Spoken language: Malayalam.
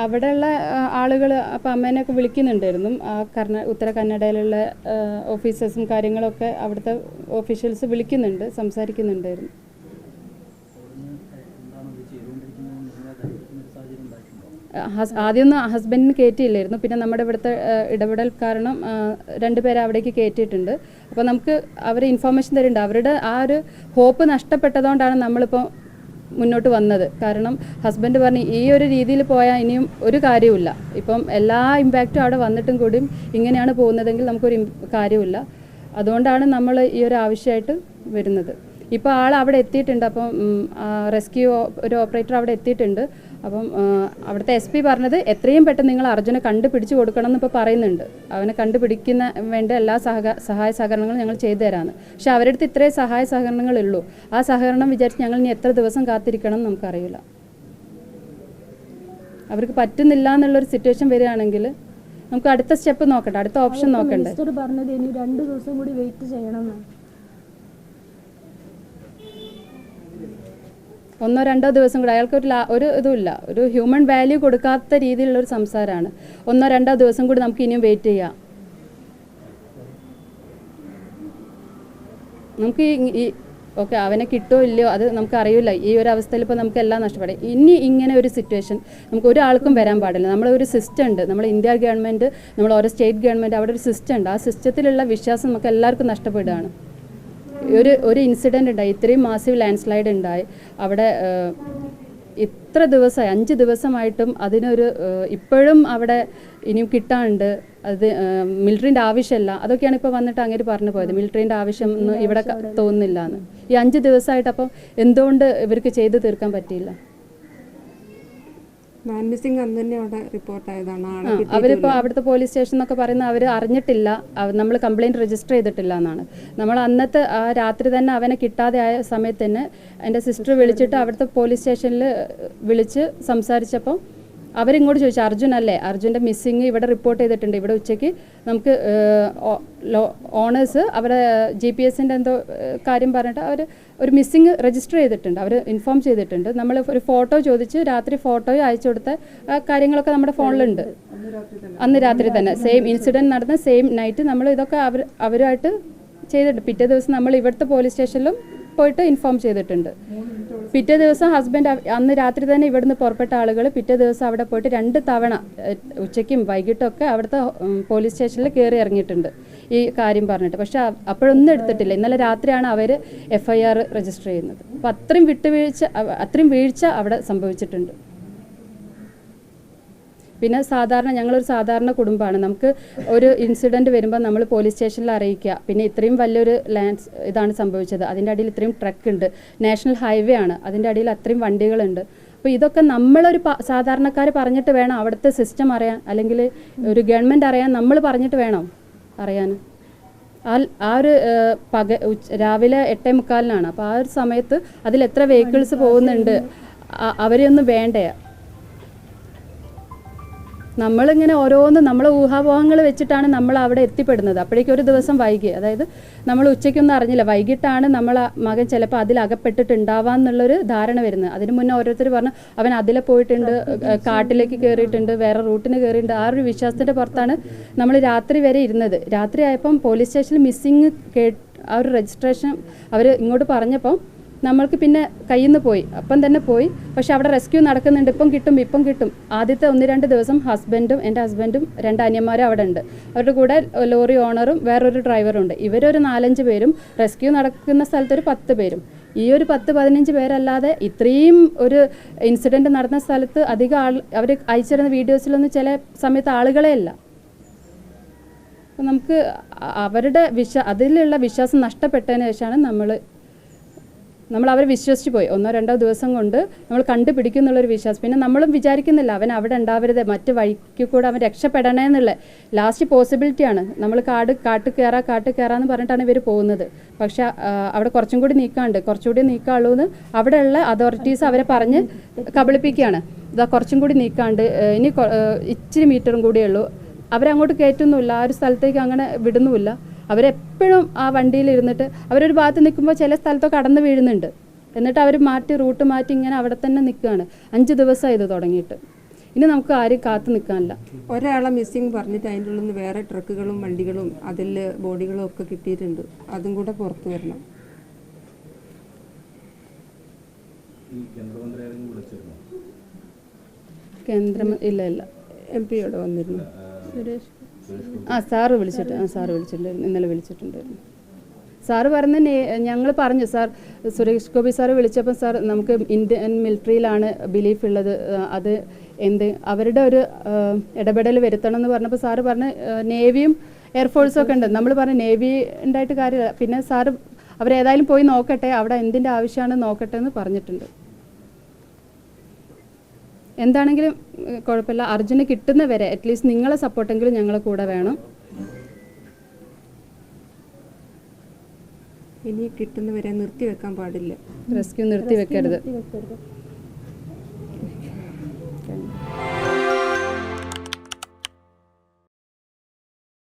അവിടെയുള്ള ആളുകൾ അപ്പം അമ്മേനെയൊക്കെ വിളിക്കുന്നുണ്ടായിരുന്നു. ആ കർണ ഉത്തര കന്നഡയിലുള്ള ഓഫീസേഴ്സും കാര്യങ്ങളൊക്കെ അവിടുത്തെ ഓഫീഷ്യൽസ് വിളിക്കുന്നുണ്ട് സംസാരിക്കുന്നുണ്ടായിരുന്നു. ആദ്യമൊന്നും ഹസ്ബൻഡിന് കയറ്റിയില്ലായിരുന്നു പിന്നെ നമ്മുടെ ഇവിടുത്തെ ഇടപെടൽ കാരണം രണ്ടുപേരെ അവിടേക്ക് കയറ്റിയിട്ടുണ്ട് അപ്പോൾ നമുക്ക് അവർ ഇൻഫോർമേഷൻ തരുന്നുണ്ട്. അവരുടെ ആ ഒരു ഹോപ്പ് നഷ്ടപ്പെട്ടതുകൊണ്ടാണ് നമ്മളിപ്പോൾ മുന്നോട്ട് വന്നത്. കാരണം ഹസ്ബൻഡ് പറഞ്ഞു ഈ ഒരു രീതിയിൽ പോയാൽ ഇനിയും ഒരു കാര്യമില്ല ഇപ്പം എല്ലാ ഇമ്പാക്റ്റും അവിടെ വന്നിട്ടും കൂടിയും ഇങ്ങനെയാണ് പോകുന്നതെങ്കിൽ നമുക്കൊരു കാര്യമില്ല അതുകൊണ്ടാണ് നമ്മൾ ഈ ഒരു ആവശ്യമായിട്ട് വരുന്നത്. ഇപ്പോൾ ആൾ അവിടെ എത്തിയിട്ടുണ്ട്. അപ്പം റെസ്ക്യൂ ഒരു ഓപ്പറേറ്റർ അവിടെ എത്തിയിട്ടുണ്ട്. അപ്പം അവിടുത്തെ എസ് പി പറഞ്ഞത് എത്രയും പെട്ടെന്ന് നിങ്ങൾ അർജുനെ കണ്ടുപിടിച്ച് കൊടുക്കണം എന്നിപ്പോൾ പറയുന്നുണ്ട്. അവനെ കണ്ടുപിടിക്കുന്ന വേണ്ട എല്ലാ സഹക സഹായ സഹകരണങ്ങളും ഞങ്ങൾ ചെയ്തു തരാമെന്ന് പക്ഷെ അവരുടെ അടുത്ത് ഇത്രയും സഹായ സഹകരണങ്ങളുള്ളൂ. ആ സഹകരണം വിചാരിച്ച് ഞങ്ങൾ ഇനി എത്ര ദിവസം കാത്തിരിക്കണം എന്ന് നമുക്കറിയില്ല. അവർക്ക് പറ്റുന്നില്ല എന്നുള്ളൊരു സിറ്റുവേഷൻ വരികയാണെങ്കിൽ നമുക്ക് അടുത്ത സ്റ്റെപ്പ് നോക്കണ്ട അടുത്ത ഓപ്ഷൻ നോക്കണ്ടേ? പറഞ്ഞത് ഇനി രണ്ട് ദിവസം കൂടി വെയിറ്റ് ചെയ്യണമെന്നാണ് ഒന്നോ രണ്ടോ ദിവസം കൂടെ അയാൾക്ക് ഒരു ഒരു ഇതുമില്ല. ഒരു ഹ്യൂമൻ വാല്യൂ കൊടുക്കാത്ത രീതിയിലുള്ള ഒരു സംസാരമാണ് ഒന്നോ രണ്ടോ ദിവസം കൂടി നമുക്ക് ഇനിയും വെയിറ്റ് ചെയ്യാം. നമുക്ക് ഈ- ഓക്കെ അവനെ കിട്ടോ ഇല്ലയോ അത് നമുക്ക് അറിയില്ല. ഈ ഒരു അവസ്ഥയിൽ ഇപ്പോൾ നമുക്ക് എല്ലാം നഷ്ടപ്പെടും. ഇനി ഇങ്ങനെ ഒരു സിറ്റുവേഷൻ നമുക്ക് ഒരാൾക്കും വരാൻ പാടില്ല. നമ്മളൊരു ഒരു സിസ്റ്റം ഉണ്ട്. നമ്മൾ ഇന്ത്യ ഗവൺമെന്റ് നമ്മൾ ഓരോ സ്റ്റേറ്റ് ഗവൺമെന്റ് അവിടെ ഒരു സിസ്റ്റം ഉണ്ട്. ആ സിസ്റ്റത്തിലുള്ള വിശ്വാസം നമുക്ക് എല്ലാവർക്കും നഷ്ടപ്പെടുകയാണ്. ഒരു ഒരു ഇൻസിഡന്റ് ഉണ്ടായി. ഇത്രയും മാസീവ് ലാൻഡ് സ്ലൈഡ് ഉണ്ടായി. അവിടെ ഇത്ര ദിവസമായി അഞ്ച് ദിവസമായിട്ടും അതിനൊരു ഇപ്പോഴും അവിടെ ഇനിയും കിട്ടാനുണ്ട്. അത് മിലിറ്ററിന്റെ ആവശ്യമല്ല. അതൊക്കെയാണ് ഇപ്പോൾ വന്നിട്ട് അങ്ങനെ പറഞ്ഞു പോയത്. മിലിറ്ററിന്റെ ആവശ്യം ഇവിടെ തോന്നുന്നില്ല എന്ന് ഈ അഞ്ച് ദിവസമായിട്ട് അപ്പം എന്തുകൊണ്ട് ഇവർക്ക് ചെയ്തു തീർക്കാൻ പറ്റിയില്ല? മാൻ മിസ്സിംഗ് അന്ന് തന്നെ അവിടെ റിപ്പോർട്ട് ആയതാണ് അവരിപ്പോൾ അവിടുത്തെ പോലീസ് സ്റ്റേഷൻ എന്നൊക്കെ പറയുന്ന അവർ അറിഞ്ഞിട്ടില്ല. നമ്മൾ കംപ്ലൈന്റ് രജിസ്റ്റർ ചെയ്തിട്ടില്ല എന്നാണ്. നമ്മൾ അന്നത്തെ ആ രാത്രി തന്നെ അവനെ കിട്ടാതെ ആയ സമയത്ത് തന്നെ എന്റെ സിസ്റ്റർ വിളിച്ചിട്ട് അവിടുത്തെ പോലീസ് സ്റ്റേഷനിൽ വിളിച്ച് സംസാരിച്ചപ്പോൾ അവരിങ്ങോട്ട് ചോദിച്ചു അർജുൻ അല്ലേ? അർജുന്റെ മിസ്സിങ് ഇവിടെ റിപ്പോർട്ട് ചെയ്തിട്ടുണ്ട്. ഇവിടെ ഉച്ചയ്ക്ക് നമുക്ക് ഓണേഴ്സ് അവരെ ജി പി എസിന്റെ എന്തോ കാര്യം പറഞ്ഞിട്ട് അവർ ഒരു മിസ്സിങ് രജിസ്റ്റർ ചെയ്തിട്ടുണ്ട്. അവർ ഇൻഫോം ചെയ്തിട്ടുണ്ട്. നമ്മൾ ഒരു ഫോട്ടോ ചോദിച്ച് രാത്രി ഫോട്ടോയും അയച്ചു കൊടുത്ത കാര്യങ്ങളൊക്കെ നമ്മുടെ ഫോണിലുണ്ട്. അന്ന് രാത്രി തന്നെ. സെയിം ഇൻസിഡന്റ് നടന്ന സെയിം നൈറ്റ് നമ്മൾ ഇതൊക്കെ അവർ അവരുമായിട്ട് ചെയ്തിട്ടുണ്ട്. പിറ്റേ ദിവസം നമ്മൾ ഇവിടുത്തെ പോലീസ് സ്റ്റേഷനിലും പോയിട്ട് ഇൻഫോം ചെയ്തിട്ടുണ്ട്. പിറ്റേ ദിവസം ഹസ്ബൻഡ് അന്ന് രാത്രി തന്നെ ഇവിടുന്ന് പുറപ്പെട്ട ആളുകൾ പിറ്റേ ദിവസം അവിടെ പോയിട്ട് രണ്ട് തവണ ഉച്ചയ്ക്കും വൈകിട്ടൊക്കെ അവിടുത്തെ പോലീസ് സ്റ്റേഷനിൽ കയറി ഇറങ്ങിയിട്ടുണ്ട്. ഈ കാര്യം പറഞ്ഞിട്ട്. പക്ഷേ അപ്പോഴൊന്നും എടുത്തിട്ടില്ല. ഇന്നലെ രാത്രിയാണ് അവർ എഫ് രജിസ്റ്റർ ചെയ്യുന്നത്. അപ്പോൾ അത്രയും വിട്ടുവീഴ്ച അത്രയും വീഴ്ച അവിടെ സംഭവിച്ചിട്ടുണ്ട്. പിന്നെ സാധാരണ ഞങ്ങളൊരു സാധാരണ കുടുംബമാണ്. നമുക്ക് ഒരു ഇൻസിഡന്റ് വരുമ്പോൾ നമ്മൾ പോലീസ് സ്റ്റേഷനിൽ അറിയിക്കുക. പിന്നെ ഇത്രയും വലിയൊരു ലാൻഡ്സ് ഇതാണ് സംഭവിച്ചത്. അതിന്റെ അടിയിൽ ഇത്രയും ട്രക്ക് ഉണ്ട്. നാഷണൽ ഹൈവേ ആണ്. അതിന്റെ അടിയിൽ അത്രയും വണ്ടികളുണ്ട്. അപ്പോൾ ഇതൊക്കെ നമ്മളൊരു സാധാരണക്കാർ പറഞ്ഞിട്ട് വേണം അവിടുത്തെ സിസ്റ്റം അറിയാൻ. അല്ലെങ്കിൽ ഒരു ഗവൺമെന്റ് അറിയാൻ നമ്മൾ പറഞ്ഞിട്ട് വേണം അറിയാൻ ആ ആ ഒരു പക രാവിലെ എട്ടേ മുക്കാലിനാണ്. അപ്പോൾ ആ ഒരു സമയത്ത് അതിൽ എത്ര വെഹിക്കിൾസ് പോകുന്നുണ്ട് അവരെയൊന്നും വേണ്ടേ? നമ്മളിങ്ങനെ ഓരോന്ന് നമ്മളെ ഊഹാപോഹങ്ങൾ വെച്ചിട്ടാണ് നമ്മൾ അവിടെ എത്തിപ്പെടുന്നത്. അപ്പോഴേക്കും ഒരു ദിവസം വൈകി. അതായത് നമ്മൾ ഉച്ചയ്ക്കൊന്നും അറിഞ്ഞില്ല. വൈകിട്ടാണ് നമ്മൾ മകൻ ചിലപ്പോൾ അതിൽ അകപ്പെട്ടിട്ടുണ്ടാവാം എന്നുള്ളൊരു ധാരണ വരുന്നത്. അതിന് മുന്നേ ഓരോരുത്തർ പറഞ്ഞു അവൻ അതിലെ പോയിട്ടുണ്ട് കാട്ടിലേക്ക് കയറിയിട്ടുണ്ട് വേറെ റൂട്ടിന് കയറിയിട്ടുണ്ട് ആ ഒരു വിശ്വാസത്തിന്റെ പുറത്താണ് നമ്മൾ രാത്രി വരെ ഇരുന്നത്. രാത്രി ആയപ്പം പോലീസ് സ്റ്റേഷനിൽ മിസ്സിങ് കേ ആ ഒരു രജിസ്ട്രേഷൻ അവർ ഇങ്ങോട്ട് പറഞ്ഞപ്പം നമ്മൾക്ക് പിന്നെ കയ്യിൽ നിന്ന് പോയി. അപ്പം തന്നെ പോയി. പക്ഷെ അവിടെ റെസ്ക്യൂ നടക്കുന്നുണ്ട്. ഇപ്പം കിട്ടും ഇപ്പം കിട്ടും. ആദ്യത്തെ ഒന്ന് രണ്ട് ദിവസം ഹസ്ബൻഡും എന്റെ ഹസ്ബൻഡും രണ്ട് അനിയന്മാരും അവിടെ ഉണ്ട്. അവരുടെ കൂടെ ലോറി ഓണറും വേറൊരു ഡ്രൈവറും ഉണ്ട്. ഇവരൊരു നാലഞ്ച് പേരും റെസ്ക്യൂ നടക്കുന്ന സ്ഥലത്ത് ഒരു പത്ത് പേരും. ഈ ഒരു പത്ത് പതിനഞ്ച് പേരല്ലാതെ ഇത്രയും ഒരു ഇൻസിഡന്റ് നടന്ന സ്ഥലത്ത് അധികം ആൾ അവർ അയച്ചിരുന്ന വീഡിയോസിലൊന്നും ചില സമയത്ത് ആളുകളെ അല്ല നമുക്ക് അവരുടെ വിശ്വാ അതിലുള്ള വിശ്വാസം നഷ്ടപ്പെട്ടതിന് ശേഷമാണ് നമ്മൾ നമ്മൾ അവരെ വിശ്വസിച്ച് പോയി. ഒന്നോ രണ്ടോ ദിവസം കൊണ്ട് നമ്മൾ കണ്ടുപിടിക്കും എന്നുള്ളൊരു വിശ്വാസം. പിന്നെ നമ്മളും വിചാരിക്കുന്നില്ല അവൻ അവിടെ ഉണ്ടാവരുത് മറ്റ് വഴിക്ക് കൂടെ അവൻ രക്ഷപ്പെടണേ എന്നുള്ള ലാസ്റ്റ് പോസിബിലിറ്റിയാണ് നമ്മൾ കാട് കാട്ട് കയറാ കാട്ട് കയറാന്ന് പറഞ്ഞിട്ടാണ് ഇവർ പോകുന്നത്. പക്ഷെ അവിടെ കുറച്ചും കൂടി നീക്കാണ്ട് കുറച്ചുകൂടി നീക്കാളൂ എന്ന് അവിടെയുള്ള അതോറിറ്റീസ് അവരെ പറഞ്ഞ് കബളിപ്പിക്കുകയാണ്. ഇതാ കുറച്ചും കൂടി നീക്കാണ്ട് ഇനി ഇച്ചിരി മീറ്ററും കൂടിയേ ഉള്ളൂ. അവരങ്ങോട്ട് കയറ്റുന്നുമില്ല ആ ഒരു സ്ഥലത്തേക്ക് അങ്ങനെ വിടുന്നുമില്ല. അവരെപ്പോഴും ആ വണ്ടിയിൽ ഇരുന്നിട്ട് അവരൊരു ഭാഗത്ത് നിൽക്കുമ്പോൾ ചില സ്ഥലത്തൊക്കെ കടന്നു വീഴുന്നുണ്ട്. എന്നിട്ട് അവർ മാറ്റി റൂട്ട് മാറ്റി ഇങ്ങനെ അവിടെ തന്നെ നിൽക്കുകയാണ്. അഞ്ച് ദിവസമായി ഇത് തുടങ്ങിയിട്ട്. ഇനി നമുക്ക് ആരും കാത്തു നിൽക്കാനില്ല. ഒരാളെ മിസ്സിംഗ് പറഞ്ഞിട്ട് അതിന്റെ ഉള്ളിൽ നിന്ന് വേറെ ട്രക്കുകളും വണ്ടികളും അതിൽ ബോഡികളും ഒക്കെ കിട്ടിയിട്ടുണ്ട്. അതും കൂടെ പുറത്തു വരണം. കേന്ദ്രം ഇല്ല ഇല്ല. എം പിയോട് വന്നിരുന്നു. സുരേഷ്. ആ സാറ് വിളിച്ചിട്ട് ആ സാറ് വിളിച്ചിട്ടുണ്ടായിരുന്നു ഇന്നലെ വിളിച്ചിട്ടുണ്ടായിരുന്നു സാറ് പറഞ്ഞ ഞങ്ങൾ പറഞ്ഞു സാർ സുരേഷ് ഗോപി സാറ് വിളിച്ചപ്പോൾ സാർ നമുക്ക് ഇന്ത്യൻ മിലിറ്ററിയിലാണ് ബിലീഫ് ഉള്ളത് അത് എന്ത് അവരുടെ ഒരു ഇടപെടൽ വരുത്തണം എന്ന് പറഞ്ഞപ്പോൾ സാറ് പറഞ്ഞ് നേവിയും എയർഫോഴ്സും ഒക്കെ ഉണ്ട്. നമ്മൾ പറഞ്ഞു നേവി ഉണ്ടായിട്ട് കാര്യമില്ല. പിന്നെ സാറ് അവരേതായാലും പോയി നോക്കട്ടെ അവിടെ എന്തിന്റെ ആവശ്യമാണ് നോക്കട്ടെ എന്ന് പറഞ്ഞിട്ടുണ്ട്. എന്താണെങ്കിലും കുഴപ്പമില്ല. അർജുന് കിട്ടുന്ന വരെ അറ്റ്ലീസ്റ്റ് നിങ്ങളെ സപ്പോർട്ടെങ്കിലും ഞങ്ങളെ കൂടെ വേണം. ഇനി കിട്ടുന്നവരെ നിർത്തി വെക്കാൻ പാടില്ല. റെസ്ക്യൂ നിർത്തി വെക്കരുത്